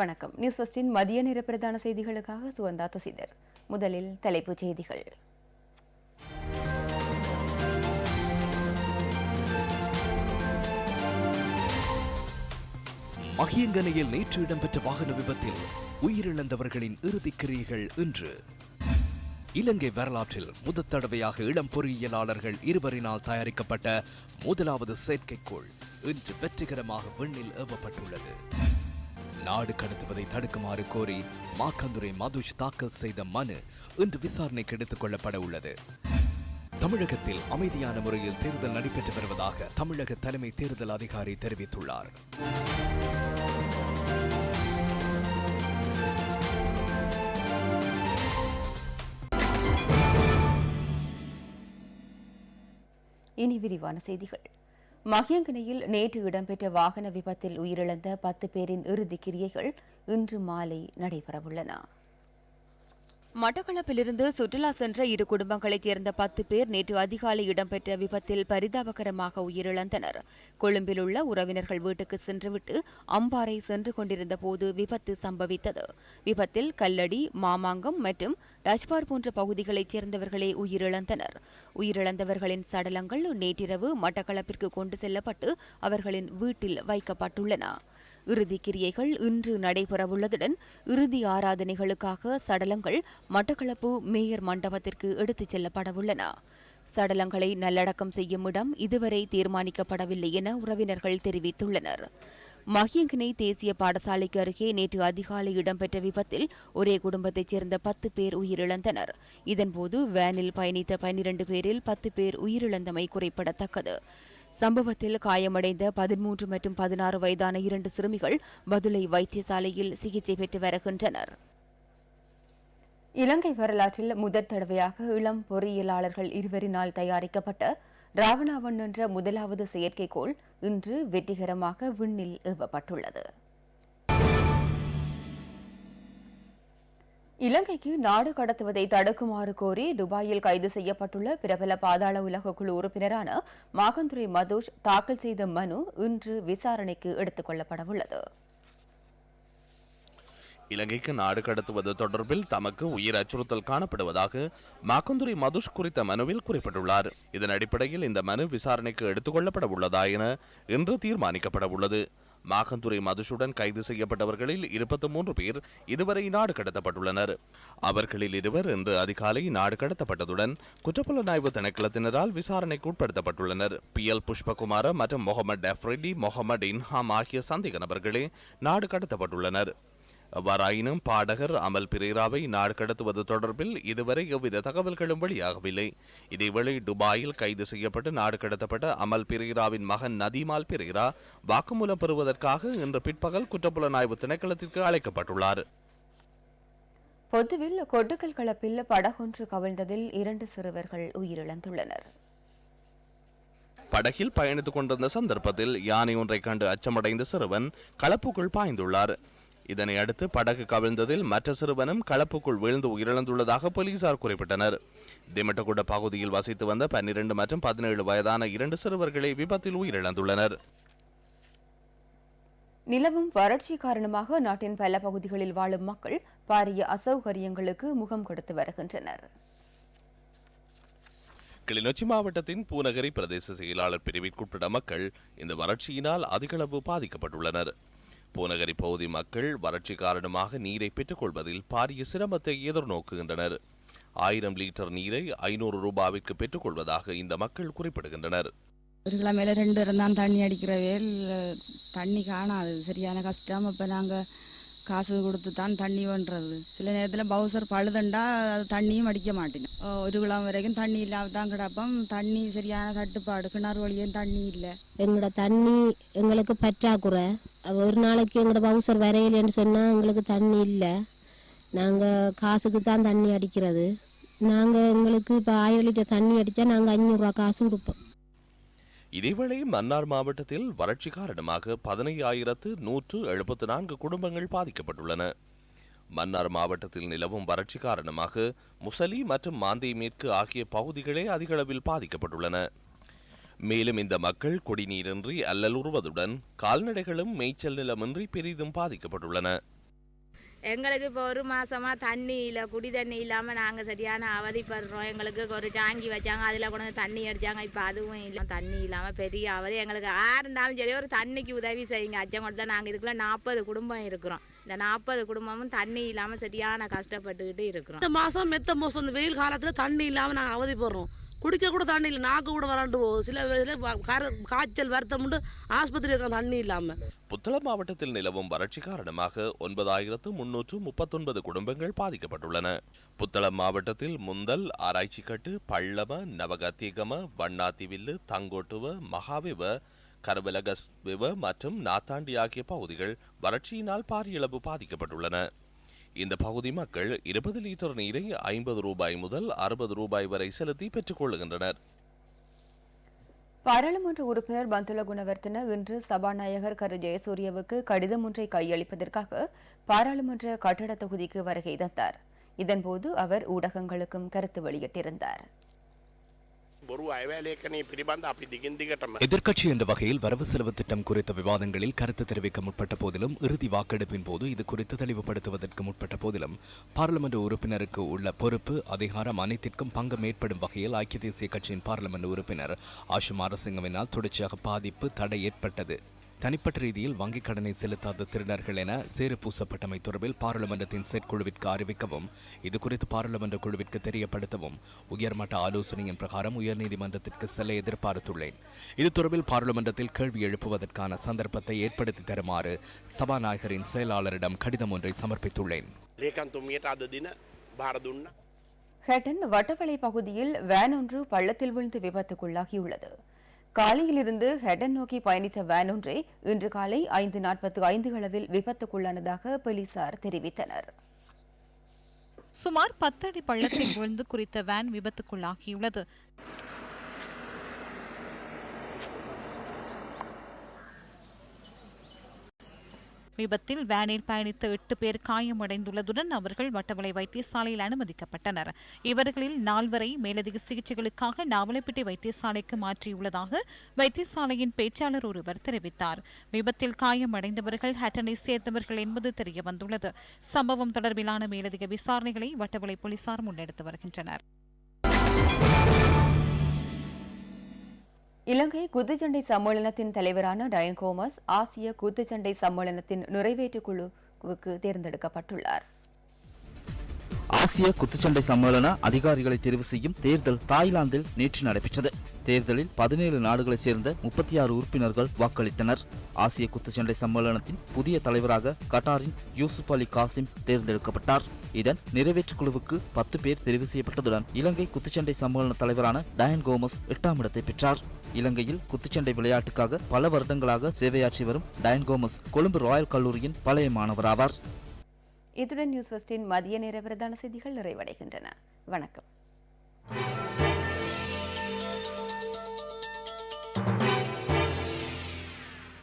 வணக்கம். நியூஸ் ஃபஸ்டின் மதிய நேர பிரதான செய்திகளுக்காக சுகந்தா தசிதர். முதலில் தலைப்புச் செய்திகள். மகியங்கனையில் நேற்று இடம்பெற்ற வாகன விபத்தில் உயிரிழந்தவர்களின் இறுதிக் கிரியைகள் இன்று. இலங்கை வரலாற்றில் முதற் தடவையாக இளம் பொறியியலாளர்கள் இருவரினால் தயாரிக்கப்பட்ட முதலாவது செயற்கைக்கோள் இன்று வெற்றிகரமாக விண்ணில் ஏவப்பட்டுள்ளது. நாடு கடத்துவதை தடுக்குமாறு கோரி மாக்கந்துரை மதுஷ் தாக்கல் செய்த மனு இன்று விசாரணைக்கு எடுத்துக் கொள்ளப்பட உள்ளது. தமிழகத்தில் அமைதியான முறையில் தேர்தல் நடைபெற்று வருவதாக தமிழக தலைமை தேர்தல் அதிகாரி தெரிவித்துள்ளார். இனி விரிவான செய்திகள். மகியங்கனையில் நேற்று இடம்பெற்ற வாகன விபத்தில் உயிரிழந்த பத்து பேரின் இறுதிக் கிரியைகள் இன்று மாலை நடைபெறவுள்ளன. மட்டக்களப்பிலிருந்து சுற்றுலா சென்ற இரு குடும்பங்களைச் சேர்ந்த பத்து பேர் நேற்று அதிகாலை இடம்பெற்ற விபத்தில் பரிதாபகரமாக உயிரிழந்தனர். கொழும்பில் உள்ள உறவினர்கள் வீட்டுக்கு சென்றுவிட்டு அம்பாறை சென்று கொண்டிருந்த போது விபத்து சம்பவித்தது. விபத்தில் கல்லடி மாமாங்கம் மற்றும் டச்பார் போன்ற பகுதிகளைச் சேர்ந்தவர்களே உயிரிழந்தனர். உயிரிழந்தவர்களின் சடலங்கள் நேற்றிரவு மட்டக்களப்பிற்கு கொண்டு செல்லப்பட்டு அவர்களின் வீட்டில் வைக்கப்பட்டுள்ளன. இறுதி கிரியைகள் இன்று நடைபெறவுள்ளதுடன் இறுதி ஆராதனைகளுக்காக சடலங்கள் மட்டக்களப்பு மேயர் மண்டபத்திற்கு எடுத்துச் செல்லப்படவுள்ளன. சடலங்களை நல்லடக்கம் செய்யும் இடம் இதுவரை தீர்மானிக்கப்படவில்லை என உறவினர்கள் தெரிவித்துள்ளனர். மகியங்கனை தேசிய பாடசாலைக்கு அருகே நேற்று அதிகாலை இடம்பெற்ற விபத்தில் ஒரே குடும்பத்தைச் சேர்ந்த பத்து பேர் உயிரிழந்தனர். இதன்போது வேனில் பயணித்த பனிரண்டு பேரில் பத்து பேர் உயிரிழந்தமை குறிப்பிடத்தக்கது. சம்பவத்தில் காயமடைந்த பதிமூன்று மற்றும் பதினாறு வயதான இரண்டு சிறுமிகள் பதுளை வைத்தியசாலையில் சிகிச்சை பெற்று வருகின்றனர். இலங்கை வரலாற்றில் முதற் தடவையாக இளம் பொறியியலாளர்கள் இருவரினால் தயாரிக்கப்பட்ட ராவணாவன் என்ற முதலாவது செயற்கைக்கோள் இன்று வெற்றிகரமாக விண்ணில் ஏவப்பட்டுள்ளது. இலங்கைக்கு நாடு கடத்துவதை தடுக்குமாறு கோரி துபாயில் கைது செய்யப்பட்டுள்ள பிரபல பாதாள உலக குழு உறுப்பினரான மாகந்துரை மதோஷ் தாக்கல் செய்த மனு இன்று விசாரணைக்கு எடுத்துக் கொள்ளப்படவுள்ளது. இலங்கைக்கு நாடு கடத்துவது தொடர்பில் தமக்கு உயிர் அச்சுறுத்தல் காணப்படுவதாக மாக்கந்துரை மதுஷ் குறித்த மனுவில் குறிப்பிட்டுள்ளார். இதன் அடிப்படையில் இந்த மனு விசாரணைக்கு எடுத்துக் கொள்ளப்பட உள்ளதா என இன்று தீர்மானிக்கப்பட உள்ளது மாகந்துரை மதுஷுடன் கைது செய்யப்பட்டவர்களில் இருபத்தி மூன்று பேர் இதுவரை நாடு கடத்தப்பட்டுள்ளனர். அவர்களில் இருவர் இன்று அதிகாலை நாடு கடத்தப்பட்டதுடன் குற்றப்புலனாய்வு திணைக்களத்தினரால் விசாரணைக்கு உட்படுத்தப்பட்டுள்ளனர். பி. எல். புஷ்பகுமார மற்றும் முகமது டெஃப்ரிடி முகமது இன்ஹாம் ஆகிய சந்தேக நபர்களே நாடு கடத்தப்பட்டுள்ளனர். எவ்வாறாயினும் பாடகர் அமல் பிரேராவை நாடு கடத்துவது தொடர்பில் இதுவரை எவ்வித தகவல்களும் வெளியாகவில்லை. இதேவேளை துபாயில் கைது செய்யப்பட்டு நாடு கடத்தப்பட்ட அமல் பிரேராவின் மகன் நதீமால் பிரேரா வாக்குமூலம் பெறுவதற்காக இன்று பிற்பகல் குற்றப்புலனாய்வு திணைக்களத்திற்கு அழைக்கப்பட்டுள்ளார். பொத்துவில் கொட்டுக்கல் களப்பில் படகொன்று கவிழ்ந்ததில் இரண்டு சிறுவர்கள் உயிரிழந்துள்ளனர். படகில் பயணித்துக் கொண்டிருந்த சந்தர்ப்பத்தில் யானை ஒன்றை கண்டு அச்சமடைந்த சிறுவன் களப்புக்குள் பாய்ந்துள்ளார். இதனை அடுத்து படகு கவிழ்ந்ததில் மற்ற சிறுவனும் களப்புக்குள் வீழ்ந்து உயிரிழந்துள்ளதாக போலீசார் குறிப்பிட்டனர். திமட்டகுட பகுதியில் வசித்து வந்த பன்னிரண்டு மற்றும் பதினேழு வயதான இரண்டு சிறுவர்களே விபத்தில் உயிரிழந்துள்ளனர். நிலவும் வறட்சி காரணமாக நாட்டின் பல பகுதிகளில் வாழும் மக்கள் பாரிய அசௌகரியங்களுக்கு முகம் கொடுத்து வருகின்றனர். கிளிநொச்சி மாவட்டத்தின் பூநகரி பிரதேச செயலாளர் பிரிவிற்குட்பட்ட மக்கள் இந்த வறட்சியினால் அதிகளவு பாதிக்கப்பட்டுள்ளனர். பூநகரி பகுதி மக்கள் வறட்சி காரணமாக நீரை பெற்றுக் கொள்வதில் பாரிய சிரமத்தை எதிர்நோக்குகின்றனர். ஆயிரம் லிட்டர் நீரை ஐநூறு ரூபாய்க்கு பெற்றுக் கொள்வதாக இந்த மக்கள் குறிப்பிடுகின்றனர். ஒரு கிழமையில ரெண்டு இருந்தான் தண்ணி அடிக்கிற வேல் தண்ணி காணாது. சரியான கஷ்டம். இப்போ நாங்கள் காசு கொடுத்து தான் தண்ணி பண்ணுறது சில நேரத்தில் பவுசர் பழுதண்டா அது தண்ணியும் அடிக்க மாட்டேன். ஒரு குளம் வரைக்கும் தண்ணி இல்லாம தான் கிடப்போம். தண்ணி சரியான தட்டுப்பாடு. கிணறு வழியும் தண்ணி இல்லை. எங்களோட தண்ணி எங்களுக்கு பற்றாக்குறை. ஒரு நாளைக்கு எங்களோட பவுசர் வரையிலன்னு சொன்னால் எங்களுக்கு தண்ணி இல்லை. நாங்கள் காசுக்கு தான் தண்ணி அடிக்கிறது. நாங்கள் எங்களுக்கு இப்போ ஆயிரம் லிட்டர் தண்ணி அடித்தா நாங்கள் அஞ்சூறுரூவா காசு கொடுப்போம். இதேவேளை மன்னார் மாவட்டத்தில் வறட்சி காரணமாக பதினையாயிரத்து நூற்று எழுபத்து நான்கு குடும்பங்கள் பாதிக்கப்பட்டுள்ளன. மன்னார் மாவட்டத்தில் நிலவும் வறட்சி காரணமாக முசலி மற்றும் மாந்தை மேற்கு ஆகிய பகுதிகளே அதிகளவில் பாதிக்கப்பட்டுள்ளன. மேலும் இந்த மக்கள் குடிநீரின்றி அல்லலுறுவதுடன் கால்நடைகளும் மேய்ச்சல் நிலமின்றி பெரிதும் பாதிக்கப்பட்டுள்ளன. எங்களுக்கு இப்போ ஒரு மாதமாக தண்ணி இல்லை குடி தண்ணி இல்லாமல் நாங்கள் சரியான அவதிப்படுறோம். எங்களுக்கு ஒரு டாங்கி வச்சாங்க அதில் கொண்டு வந்து தண்ணி அடிச்சாங்க. இப்போ அதுவும் இல்லை. தண்ணி இல்லாமல் பெரிய அவதி. எங்களுக்கு யார் இருந்தாலும் சரி ஒரு தண்ணிக்கு உதவி செய்யுங்க. அச்சங்கோட்டத்தில் நாங்கள் இதுக்குள்ளே நாற்பது குடும்பம் இருக்கிறோம். இந்த நாற்பது குடும்பமும் தண்ணி இல்லாமல் சரியான கஷ்டப்பட்டுக்கிட்டு இருக்கிறோம். இந்த மாதம் மெத்த மாதம் இந்த வெயில் காலத்தில் தண்ணி இல்லாமல் நாங்கள் அவதிப்படுறோம். குடிக்க கூட தண்ணி இல்லை நாக்கு கூட வராண்டு போகுது. சில வேளையில காய்ச்சல் வருத்தம் உண்டு ஆஸ்பத்திரி இருக்கிற தண்ணி இல்லாமல் புத்தளம் மாவட்டத்தில் நிலவும் வறட்சி காரணமாக ஒன்பதாயிரத்து முன்னூற்று முப்பத்தொன்பது குடும்பங்கள் பாதிக்கப்பட்டுள்ளன. புத்தளம் மாவட்டத்தில் முந்தல் ஆராய்ச்சிக்கட்டு பள்ளம நவகத்திகம வண்ணாத்திவில்லு தங்கோட்டுவ மகாவிவ கரவலகஸ்விவ மற்றும் நாத்தாண்டி ஆகிய பகுதிகள் வறட்சியினால் பாரியளவு பாதிக்கப்பட்டுள்ளன. இந்த பகுதி மக்கள் இருபது லிட்டர் நீரை ஐம்பது ரூபாய் முதல் அறுபது ரூபாய் வரை செலுத்தி பெற்றுக் கொள்கின்றனர் பாராளுமன்ற உறுப்பினர் பந்துல குணவர்த்தன இன்று சபாநாயகர் கரு ஜெயசூரியவுக்கு கடிதம் ஒன்றை கையளிப்பதற்காக பாராளுமன்ற கட்டட தொகுதிக்கு வருகை தந்தார். இதன்போது அவர் ஊடகங்களுக்கும் கருத்து வெளியிட்டிருந்தார். බොරු අයවැලේකනේ පිළිබඳ අපි දිගින් දිගටම எதிர்க்கட்சி என்ற வகையில் வரவு செலவு திட்டம் குறித்த விவாதங்களில் கருத்து தெரிவிக்க முற்பட்ட போதிலும் இறுதி வாக்கெடுப்பின் போது இது குறித்து தெளிவுபடுத்துவதற்கு முற்பட்ட போதிலும் பாராளுமன்ற உறுப்பினருக்கு உள்ள பொறுப்பு அதிகாரம் அனைத்திற்கும் பங்கம் ஏற்படும் வகையில் ஐக்கிய தேசிய கட்சியின் பாராளுமன்ற உறுப்பினர் ஆஷு மாரசிங்கவினால் தொடர்ச்சியாக பாதிப்பு தடை ஏற்பட்டது தனிப்பட்ட ரீதியில் வங்கிக் கடனை செலுத்தாத திருடர்கள் என சேறு பூசப்பட்டமை தொடர்பில் பாராளுமன்றத்தின் செயற்குழுவிற்கு அறிவிக்கவும் இது குறித்து பாராளுமன்ற குழுவிற்கு தெரியப்படுத்தவும் உயர்மட்ட ஆலோசனையின் பிரகாரம் உயர்நீதிமன்றத்திற்கு செல்ல எதிர்பார்த்துள்ளேன். இது தொடர்பில் பாராளுமன்றத்தில் கேள்வி எழுப்புவதற்கான சந்தர்ப்பத்தை ஏற்படுத்தி தருமாறு சபாநாயகரின் செயலாளரிடம் கடிதம் ஒன்றை சமர்ப்பித்துள்ளேன். ஹெட்டன் வட்டவளை பகுதியில் வேன் ஒன்று பள்ளத்தில் விழுந்து விபத்துக்குள்ளாகியுள்ளது. காலியிலிருந்து ஹெடன் நோக்கி பயணித்த வேன் ஒன்றே இன்று காலை ஐந்து நாற்பத்து ஐந்து அளவில் விபத்துக்குள்ளானதாக போலீசார் தெரிவித்தனர். சுமார் பத்தடி பள்ளத்தில் விழுந்து குறித்த வேன் விபத்துக்குள்ளாகியுள்ளது. விபத்தில் வேனில் பயணித்த எட்டு பேர் காயமடைந்துள்ளதுடன் அவர்கள் வட்டவளை வைத்தியசாலையில் அனுமதிக்கப்பட்டனர். இவர்களில் நால்வரை மேலதிக சிகிச்சைகளுக்காக நாவலப்பிட்டி வைத்தியசாலைக்கு மாற்றியுள்ளதாக வைத்தியசாலையின் பேச்சாளர் ஒருவர் தெரிவித்தார். விபத்தில் காயமடைந்தவர்கள் ஹட்டனை சேர்ந்தவர்கள் என்பது தெரியவந்துள்ளது. சம்பவம் தொடர்பிலான மேலதிக விசாரணைகளை வட்டவளை போலீசார் முன்னெடுத்து வருகின்றனர். இலங்கை குத்துச்சண்டை சம்மேளனத்தின் தலைவரான டயன் கோமஸ் ஆசிய குத்துச்சண்டை சம்மேளனத்தின் நிறைவேற்று குழுவுக்கு தேர்ந்தெடுக்கப்பட்டுள்ளார். ஆசிய குத்துச்சண்டை சம்மேளன அதிகாரிகளை தெரிவு செய்யும் தேர்தல் தாய்லாந்தில் நேற்று நடைபெற்றது. தேர்தலில் பதினேழு நாடுகளைச் சேர்ந்த முப்பத்தி ஆறு உறுப்பினர்கள் வாக்களித்தனர். ஆசிய குத்துச்சண்டை சம்மேளனத்தின் புதிய தலைவராக கட்டாரின் யூசுப் அலி காசிம் தேர்ந்தெடுக்கப்பட்டார். இதன் நிறைவேற்று குழுவுக்கு பத்து பேர் தெரிவு செய்யப்பட்டதுடன் இலங்கை குத்துச்சண்டை சம்மேளன தலைவரான டயன் கோமஸ் எட்டாம் இடத்தை பெற்றார். இலங்கையில் குத்துச்சண்டை விளையாட்டுக்காக பல வருடங்களாக சேவையாற்றி வரும் டயன் கோமஸ் கொழும்பு ராயல் கல்லூரியின் பழைய மாணவராவார். இத்துடன் நியூஸ் ஃபர்ஸ்டின் மதிய நேர பிரதான செய்திகள் நிறைவடைகின்றன. வணக்கம்.